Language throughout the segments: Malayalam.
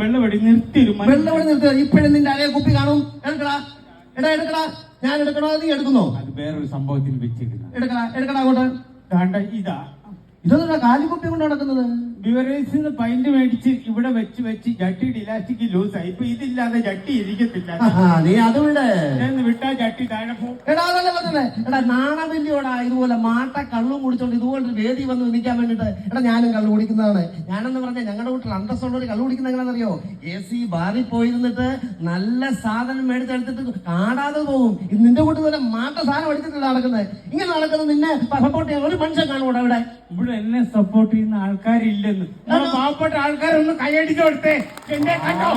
വെള്ളവടി നിർത്തിരും വെള്ളവടി നിർത്തി നിർത്തുക ഇപ്പോഴും നിന്റെ അലയെ കുപ്പി കാണും. എടുക്കടാ. എടാ എടുക്കടാ. ഞാൻ എടുക്കണോ നീ എടുക്കുന്നോ? അത് വേറൊരു സംഭവത്തിന് വെച്ചിട്ടില്ല എടുക്കടാ എടുക്കടാ അങ്ങോട്ട്. ഇതാ. ഇതൊന്നും കാലിക്കുപ്പി കൊണ്ട് നടക്കുന്നത്. ബിവറേജിൽ പൈന്റ് മേടിച്ച് ഇവിടെ വെച്ച് വെച്ച് ജട്ടിയുടെ ഇലാസ്റ്റിക് ലൂസായി ഇപ്പൊ ഇതില്ലാതെ ജട്ടി ഇരിക്കത്തില്ല. നീ അത് വിടെ വിട്ടാ ജട്ടി താഴെ പോകും. എടാ അതല്ല പറഞ്ഞേ എടാ ഇതുപോലെ മാട്ട കള്ളും കുടിച്ചോണ്ട് ഇതുപോലെ ഒരു വേദി വന്ന് നിൽക്കാൻ വേണ്ടിട്ട് എടാ ഞാനും കള്ളു കുടിക്കുന്നതാണ്. ഞാനെന്ന് പറഞ്ഞാൽ ഞങ്ങളുടെ വീട്ടിൽ അന്തസ്സുള്ളവർ കള്ളു കുടിക്കുന്ന എങ്ങനെയാണെന്നറിയോ എ സി ബാറിൽ പോയിരുന്നിട്ട് നല്ല സാധനം മേടിച്ചെടുത്തിട്ട് കാടാതെ പോകും നിന്റെ കൂട്ടി പോലെ മാട്ട സാധനം എടുത്തിട്ടില്ല നടക്കുന്നത് ഇങ്ങനെ നടക്കുന്നത് നിന്നെ സപ്പോർട്ട് ചെയ്യാൻ ഒരു മനുഷ്യൻ കാണൂടാ ഇവിടെ ഇവിടെ എന്നെ സപ്പോർട്ട് ചെയ്യുന്ന ആൾക്കാരില്ലെന്ന് നമ്മളെ പാവപ്പെട്ട ആൾക്കാരൊന്ന് കൈയടിച്ചു കൊടുത്തേ. എന്റെ കണ്ടോ?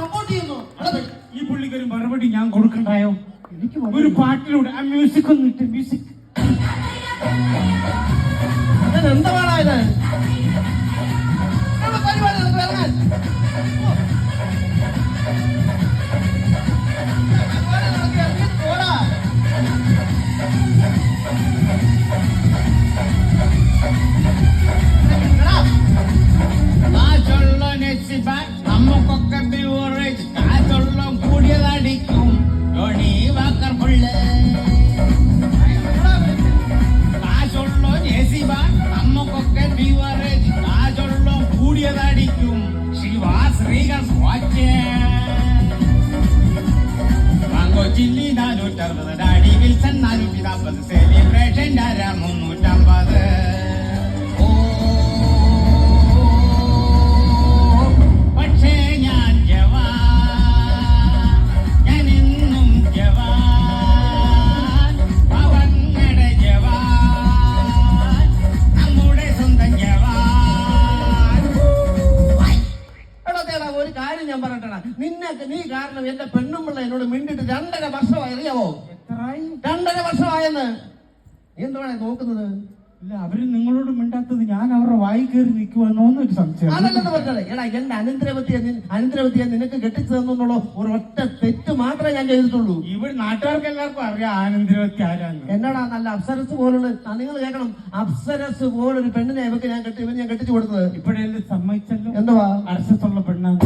സപ്പോർട്ട് ചെയ്യുന്നു? ഈ പുള്ളിക്കൊരു മറുപടി ഞാൻ കൊടുക്കണ്ടായോ? എനിക്ക് ഒരു പാട്ടിലൂടെ. ആ മ്യൂസിക് ഒന്നിട്ട് മ്യൂസിക് എന്താ ഇത്? നാനൂറ്ററുപത് ഡാഡി വിൽസൺ നാനൂറ്റി നാൽപ്പത് സെലിബ്രേഷൻ മുന്നൂറ്റമ്പത്. നിന്നെ നീ കാരണം എന്റെ പെണ്ണുമ്പിള്ള എന്നോട് മിണ്ടിട്ട് രണ്ടര വർഷമായി അറിയാവോ? രണ്ടര വർഷമായെന്ന് എന്തുവാണ് നോക്കുന്നത്? ഇല്ല അവർ നിങ്ങളോട് മിണ്ടാത്തത് ഞാൻ അവരുടെ വായി കയറി നിൽക്കുവാന്നോന്നൊരു സംശയം. അതല്ലെന്ന് പറഞ്ഞത് എടാ എന്റെ അനന്തരവത്തിയെ അനന്തരവത്തിയെ നിനക്ക് കെട്ടിച്ചു തന്നുള്ള ഒരു ഒറ്റ തെറ്റ് മാത്രമേ ഞാൻ ചെയ്തിട്ടുള്ളൂ. ഇവിടെ നാട്ടുകാർക്ക് എല്ലാവർക്കും അറിയാം അനന്തരവത്തി ആരാന്ന്. എന്നടാ നല്ല അപ്സരസ് പോലുള്ള നിങ്ങൾ കേൾക്കണം. അപ്സരസ് പോലൊരു പെണ്ണിനെ ഇവക്ക് ഞാൻ കെട്ടി ഇവന് ഞാൻ കെട്ടിച്ചു കൊടുത്തത്. ഇപ്പോഴെല്ലാം സമ്മതിച്ചല്ലോ? എന്തുവാ? അർശത്തുള്ള പെണ്ണാണ്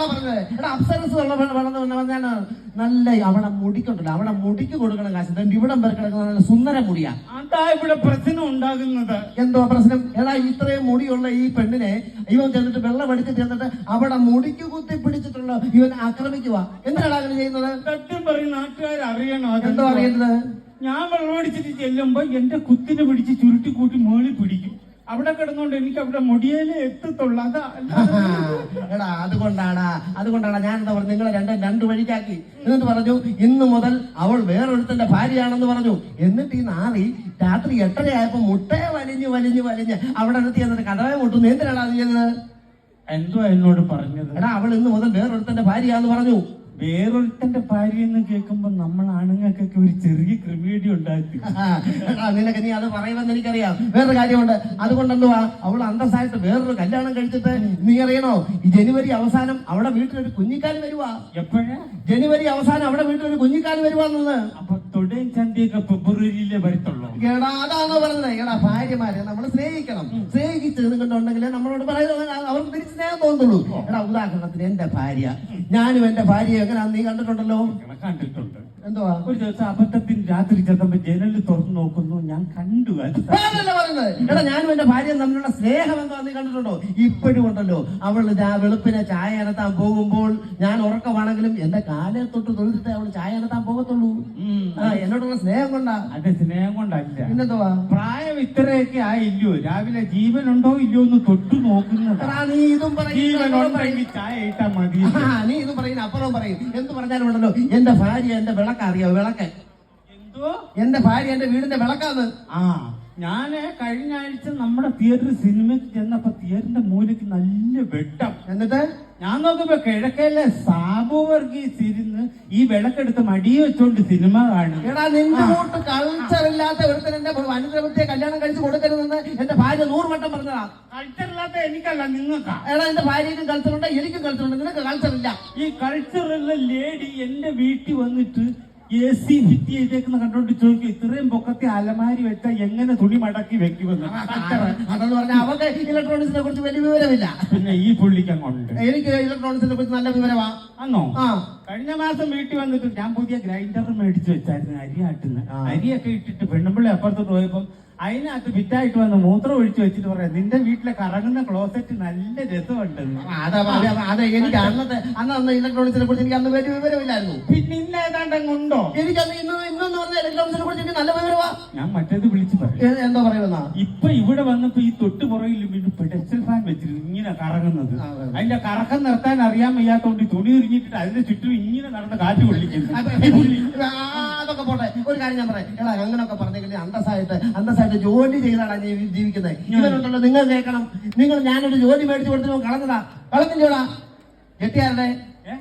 പറഞ്ഞത്. എടാ അപ്സരസ് ഉള്ള പെണ്ണ് വന്ന പറഞ്ഞാണ് നല്ല അവിടെ മുടിക്കുണ്ടല്ലോ. അവിടെ മുടിക്ക് കൊടുക്കണ കാശ്. ഇവിടം വരെ കിടക്കുന്ന നല്ല സുന്ദര മുടിയാ. അതാ ഇവിടെ പ്രശ്നം ഉണ്ടാകുന്നത്. എന്തോ പ്രശ്നം? എടാ ഇത്രയും മുടിയുള്ള ഈ പെണ്ണിനെ ഇവൻ ചെന്നിട്ട് വെള്ളം അടിച്ച് ചെന്നിട്ട് അവിടെ മുടിക്ക് കുത്തി പിടിച്ചിട്ടുള്ള ഇവൻ ആക്രമിക്കുക എന്താണ് അങ്ങനെ ചെയ്യുന്നത്? സത്യം പറയും നാട്ടുകാർ അറിയണോ എന്തോ അറിയുന്നത് ഞാൻ വെള്ളം അടിച്ചിട്ട് ചെല്ലുമ്പോ എന്റെ കുത്തിനെ പിടിച്ച് ചുരുട്ടി കൂട്ടി മേളിൽ പിടിക്കും. അവിടെ കിടന്നോണ്ട് എനിക്ക് അവിടെ മുടിയേലേ എത്തത്തുള്ളൂ. അതാ എടാ അതുകൊണ്ടാടാ അതുകൊണ്ടാണ് ഞാൻ എന്താ പറഞ്ഞു നിങ്ങളെ രണ്ടും രണ്ട് വഴിക്കാക്കി. എന്നിട്ട് പറഞ്ഞു ഇന്ന് മുതൽ അവൾ വേറൊരുത്തന്റെ ഭാര്യയാണെന്ന് പറഞ്ഞു. എന്നിട്ട് ഈ നാറി രാത്രി എട്ടരയായപ്പോ മുട്ടയെ വലിഞ്ഞ് വലിഞ്ഞ് വലിഞ്ഞ് അവിടെ നിർത്തി എന്നിട്ട് കഥവെ മുട്ടുന്നു. എന്തിനാണ് അത് ചെയ്യുന്നത്? എന്തോ എന്നോട് പറഞ്ഞത്? എടാ അവൾ ഇന്ന് മുതൽ വേറൊരുത്തന്റെ ഭാര്യയാന്ന് പറഞ്ഞു. വേറൊരുത്തന്റെ ഭാര്യ എന്ന് കേൾക്കുമ്പോ നമ്മൾ ആണുങ്ങൾക്കൊക്കെ ഒരു ചെറിയ ക്രിമേഡി ഉണ്ടാക്കി. നിനക്ക് നീ അത് പറയുമെന്ന് എനിക്കറിയാം. വേറൊരു കാര്യമുണ്ട്. അതുകൊണ്ടെന്തുവാ? അവൾ അന്തസ്സായിട്ട് വേറൊരു കല്യാണം കഴിച്ചിട്ട് നീ അറിയണോ? ഈ ജനുവരി അവസാനം അവിടെ വീട്ടിലൊരു കുഞ്ഞിക്കാൽ വരുവാ. എപ്പോഴാ? ജനുവരി അവസാനം അവിടെ വീട്ടിലൊരു കുഞ്ഞിക്കാൽ വരുവാന്നത് അപ്പൊ തൊടയും ചന്തയൊക്കെ ഫെബ്രുവരിയിലേ വരത്തുള്ളൂ എടാ അതാണ് പറഞ്ഞത് എടാ ഭാര്യമാരെ നമ്മൾ സ്നേഹിക്കണം സ്നേഹിച്ച് നിന്നുണ്ടെങ്കിൽ നമ്മളോട് പറയുന്നത് അവർക്ക് തിരിച്ച് സ്നേഹം തോന്നുള്ളൂ എടാ ഉദാഹരണത്തിന് എന്റെ ഭാര്യ ഞാനും എന്റെ ഭാര്യ നീ കണ്ടിട്ടുണ്ടല്ലോ കണ്ടിട്ടുണ്ട് എന്തോ ഒരു ദിവസം അബദ്ധത്തിന് രാത്രി ചെന്നപ്പോ ജനലിൽ നോക്കുന്നു ഞാൻ കണ്ടു എടാ ഞാനും എന്റെ ഭാര്യയും തമ്മിലുള്ള സ്നേഹം എന്താ നീ കണ്ടിട്ടുണ്ടോ? ഇപ്പോഴും ഉണ്ടല്ലോ. അവൾ ഇതാ വെളുപ്പിനെ ചായ അനത്താൻ പോകുമ്പോൾ ഞാൻ ഉറക്കമാണെങ്കിലും എന്റെ കാലെ തൊട്ട് തൊഴുതിട്ട് അവൾ ചായ അനത്താൻ പോകത്തുള്ളൂ. ആ എന്നോടുള്ള സ്നേഹം കൊണ്ടാ? അതെ സ്നേഹം കൊണ്ടല്ല. പിന്നെന്തുവാ? പ്രായം ഇത്രയൊക്കെ ആയില്ലോ രാവിലെ ജീവനുണ്ടോ ഇല്ലയോ എന്ന് തൊട്ടു നോക്കുന്നത് എടാ നീ ഇതും പറയും ചായ ഇട്ടാ മതി. നീ ഇത് പറയുന്ന അപ്പുറം പറയും. എന്ത് പറഞ്ഞാലും ഉണ്ടല്ലോ. എന്റെ ഭാര്യ എന്റെ വിളക്ക് അറിയാം വിളക്ക് എന്റെ ഭാര്യ എന്റെ വീടിന്റെ വിളക്കാന്ന്. ആ ഞാൻ കഴിഞ്ഞ ആഴ്ച നമ്മുടെ തിയേറ്റർ സിനിമയ്ക്ക് ചെന്നപ്പോ തിയേറ്ററിന്റെ മൂലയ്ക്ക് നല്ല വെട്ടം. എന്നിട്ട്? ഞാൻ നോക്കുമ്പോ കിഴക്കയിലെ സാബു വർഗീസ് ഇരുന്ന് ഈ വിളക്കെടുത്ത് മടിയെ വെച്ചോണ്ട് സിനിമ കാണും. എടാ നിന്റെ കൂട്ട് കൾച്ചർ ഇല്ലാത്ത ഒരുത്തൻ എന്റെ അനുഗ്രഹത്തെ കല്യാണം കഴിച്ചു കൊടുക്കരുതെന്ന് എന്റെ ഭാര്യ നൂറ് വട്ടം പറഞ്ഞതാ. കൾച്ചർ ഇല്ലാത്ത എനിക്കല്ല നിങ്ങൾക്കാ. എടാ എന്റെ ഭാര്യയ്ക്കും കൾച്ചർ ഉണ്ട് എനിക്കും കൾച്ചർ ഉണ്ട് നിനക്ക് കൾച്ചർ ഇല്ല. ഈ കൾച്ചറുള്ള ലേഡി എന്റെ വീട്ടിൽ വന്നിട്ട് എ സി ഫിറ്റ് ചെയ്തേക്കുന്ന കണ്ടോണ്ട് ചോദിക്കും ഇത്രയും പൊക്കത്തെ അലമാരി വെച്ചാൽ എങ്ങനെ തുണി മടക്കി വെക്കുമെന്ന്. അതെന്ന് പറഞ്ഞാൽ അവർക്ക് ഇലക്ട്രോണിക്സിനെ കുറിച്ച് വലിയ വിവരമില്ല. പിന്നെ ഈ പുള്ളിക്ക് അങ്ങോട്ട് എനിക്ക് ഇലക്ട്രോണിക്സിനെ കുറിച്ച് നല്ല വിവരമാ. അന്നോ ആ. കഴിഞ്ഞ മാസം വീട്ടിൽ വന്നിട്ട് ഞാൻ പുതിയ ഗ്രൈൻഡർ മേടിച്ചു വെച്ചായിരുന്നു അരി ആട്ടുന്ന. അരിയൊക്കെ ഇട്ടിട്ട് പെണ്ണുമ്പിള്ളി അപ്പുറത്തോട്ട് പോയപ്പോ അതിനകത്ത് ഫിറ്റായിട്ട് വന്ന് മൂത്രം ഒഴിച്ചു വെച്ചിട്ട് പറയാം. നിന്റെ വീട്ടിലെ കറങ്ങുന്ന ക്ലോസറ്റ് നല്ല രസമുണ്ട്. അതെ അതെ അതെ എനിക്ക് അന്നത്തെ അന്ന് അന്ന് ഇലക്ട്രോണിക്സിനെ കുറിച്ച് എനിക്ക് അന്ന് വലിയ വിവരമില്ലായിരുന്നു. പിന്നെ ഇന്ന ഏതാണ്ട് അങ്ങുണ്ടോ എനിക്ക് അന്ന് ഇന്ന് ഇന്നെന്ന് പറഞ്ഞ ഇലക്ട്രോണിക്സിനെ കുറിച്ച് എനിക്ക് നല്ല വിവരമാ. ഞാൻ മറ്റേത് വിളിച്ചു പറയും. എന്താ പറയുന്ന ഇപ്പൊ ഇവിടെ വന്നപ്പോ ഈ തൊട്ടു പുറകിൽ പെഡസ്റ്റൽ ഫാൻ വെച്ചിരുന്നു ഇങ്ങനെ കറങ്ങുന്നത്. അതിന്റെ കറക്കം നിർത്താൻ അറിയാൻ വയ്യാത്തോണ്ട് തുണി ഉരിഞ്ഞിട്ട് അതിന്റെ ചുറ്റും ഇങ്ങനെ നടന്ന് കാറ്റ് കൊള്ളിക്കുന്നു അതൊക്കെ പോട്ടെ. ഒരു കാര്യം ഞാൻ പറയാം. എടാ അങ്ങനൊക്കെ പറഞ്ഞെങ്കിൽ അന്തസ്സായിട്ട് അന്തസ്സായിട്ട് ജോലി ചെയ്താണ് ജീവിക്കുന്നത്? ഇവരുണ്ടല്ലോ നിങ്ങൾ കേൾക്കണം. നിങ്ങൾ ഞാനൊരു ജോലി മേടിച്ചു കൊടുത്തു കളഞ്ഞതാ കളഞ്ഞില്ലോടാ ചെട്ടിയാരുടെ ഏ?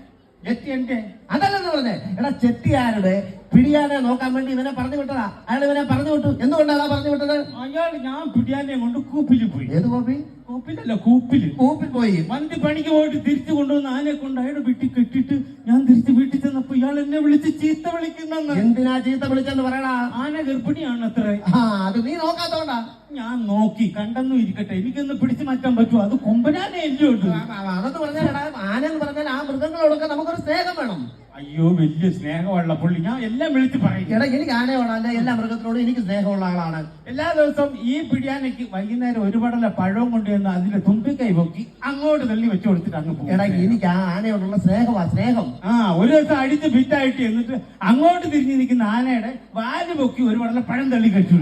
എത്തി എന്റെ. അതല്ലെന്ന് പറഞ്ഞേ? എടാ ചെട്ടിയാരുടെ പിടിയാനെ നോക്കാൻ വേണ്ടി ഇവനെ പറഞ്ഞു വിട്ടതാ. അയാൾ ഇവനെ പറഞ്ഞു വിട്ടു. എന്തുകൊണ്ടാണ് പറഞ്ഞു വിട്ടത്? അയാൾ ഞാൻ പിടിയാനെ കൊണ്ട് കൂപ്പിൽ പോയി. ഏത് കോപ്പി? കൂപ്പിലല്ല കൂപ്പിൽ കൂപ്പിൽ പോയി. വണ്ടി പണിക്ക് പോയിട്ട് തിരിച്ചു കൊണ്ടുവന്ന് ആനെ കൊണ്ട് അയാൾ വീട്ടിൽ കെട്ടിട്ട് ഞാൻ തിരിച്ച് വീട്ടിൽ ചെന്നപ്പോ ഇയാൾ എന്നെ വിളിച്ച് ചീത്ത വിളിക്കുന്ന എന്തിനാ ചീത്ത വിളിച്ചെന്ന് പറയടാ? ആന ഗർഭിണിയാണ് അത്ര ആ അത് നീ നോക്കാത്തോണ്ടാ. ഞാൻ നോക്കി കണ്ടെന്നും ഇരിക്കട്ടെ. എനിക്കൊന്ന് പിടിച്ചു മാറ്റാൻ പറ്റുമോ? അത് കൊമ്പനാനെ എല്ലാം ഉണ്ട് അതെന്ന് പറഞ്ഞാൽ ആന എന്ന് പറഞ്ഞാൽ ആ മൃഗങ്ങളോടൊക്കെ നമുക്കൊരു സ്നേഹം വേണം. അയ്യോ വലിയ സ്നേഹമുള്ള പുള്ളി ഞാൻ എല്ലാം വിളിച്ച് പറയും. എടാ എനിക്ക് ആനയോടല്ല എല്ലാ മൃഗത്തിനോടും എനിക്ക് സ്നേഹമുള്ള ആളാണ്. എല്ലാ ദിവസവും ഈ പിടിയാനയ്ക്ക് വൈകുന്നേരം ഒരു പടല പഴവും കൊണ്ടുവന്ന് അതിന്റെ തുമ്പിക്കൈ പൊക്കി അങ്ങോട്ട് തള്ളി വെച്ച് കൊടുത്തിട്ട് അങ്ങ് പോകും. എടാ എനിക്ക് ആ ആനയോടുള്ള സ്നേഹമാ സ്നേഹം. ആ ഒരു ദിവസം അടിച്ച് ഫിറ്റായിട്ട് എന്നിട്ട് അങ്ങോട്ട് തിരിഞ്ഞു നിൽക്കുന്ന ആനയുടെ വാൽ പൊക്കി ഒരു പടല പഴം തള്ളി കഴിച്ചു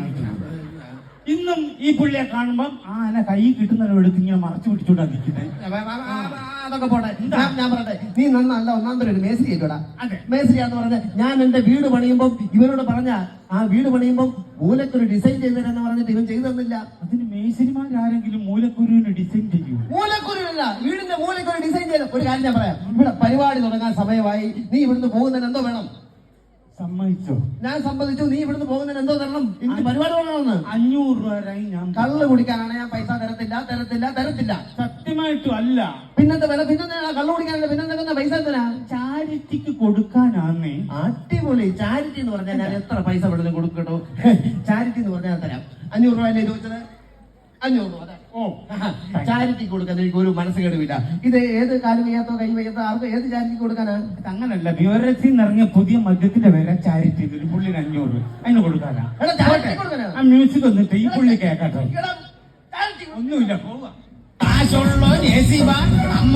ഇന്നും ഈ പുള്ളിയെ കാണുമ്പം ആന കൈ കിട്ടുന്നവരെടുത്ത് ഇങ്ങനെ മറച്ചു പിടിച്ചോണ്ടാ നിൽക്കുന്നത് അതൊക്കെ പോട്ടെ ഞാൻ പറയട്ടെ നീ നന്നല്ല ഒന്നാം തരം ഒരു മേസ്ത്രി എന്ന് മേസ്ത്രിയാന്ന് പറഞ്ഞ ഞാൻ എന്റെ വീട് പണിയുമ്പോൾ ഇവരോട് പറഞ്ഞ ആ വീട് പണിയുമ്പോൾ മൂലക്കുരു ഡിസൈൻ ചെയ്തു തരാന്ന് പറഞ്ഞിട്ട് ഇവൻ ചെയ്തു തന്നില്ല. അതിന് മേശരിമാരാരെങ്കിലും മൂലക്കുരുവിന് ഡിസൈൻ ചെയ്യൂ. മൂലക്കൊരുവല്ല വീടിന്റെ മൂലക്കുരു ഡിസൈൻ ചെയ്ത ഒരു കാര്യം ഞാൻ പറയാം. ഇവിടെ പരിപാടി തുടങ്ങാൻ സമയമായി. നീ ഇവിടുന്ന് പോകുന്നതിന് എന്തോ വേണം? സമ്മതിച്ചോ? ഞാൻ സമ്മതിച്ചു. നീ ഇവിടുന്ന് പോകുന്നതിന് എന്തോ തരണം. എനിക്ക് പരിപാടി തുടങ്ങണമെന്ന് അഞ്ഞൂറ് രൂപ രൂപയായി ഞാൻ കള്ള് കുടിക്കാനാണ് ഞാൻ പൈസ തരത്തില്ല തരത്തില്ല തരത്തില്ല. സത്യമായിട്ടും അല്ല പിന്നത്തെ വില പിന്നെ കള്ള് കുടിക്കാനല്ല പിന്നെ തരുന്ന പൈസ എന്തിനാ? ചാരിറ്റിക്ക് കൊടുക്കാനാന്നേ. അടിപൊളി. ചാരിറ്റി എന്ന് പറഞ്ഞാൽ ഞാൻ എത്ര പൈസ ഇവിടെ കൊടുക്കട്ടോ ചാരിറ്റി എന്ന് പറഞ്ഞാൽ തരാം. അഞ്ഞൂറ് രൂപ അല്ലേ ചോദിച്ചത്? അഞ്ഞൂറ് രൂപ ചാരിറ്റി കൊടുക്കാൻ എനിക്ക് ഒരു മനസ്സ് കേടുമില്ല ഇത് ഏത് കാലം വയ്യാത്തോ കൈ വയ്യാത്തോ ആർക്കും ഏത് ചാരിറ്റി കൊടുക്കാനാണ് അങ്ങനല്ല ബിവറേജിൽ നിറഞ്ഞ ഇറങ്ങിയ പുതിയ മദ്യത്തിന്റെ പേര് ചാരിറ്റി ഒരു പുള്ളിന് അഞ്ഞൂറ് അതിന് കൊടുക്കാനാ? എടാ ചാരിറ്റി കൊടുക്കാനാ? ആ മ്യൂസിക് വന്നിട്ട് ഈ പുള്ളി കേക്കാട്ടോ. എടാ, ചാരിറ്റി ഒന്നുമില്ല പോവാ. കാശുള്ളോ അമ്മ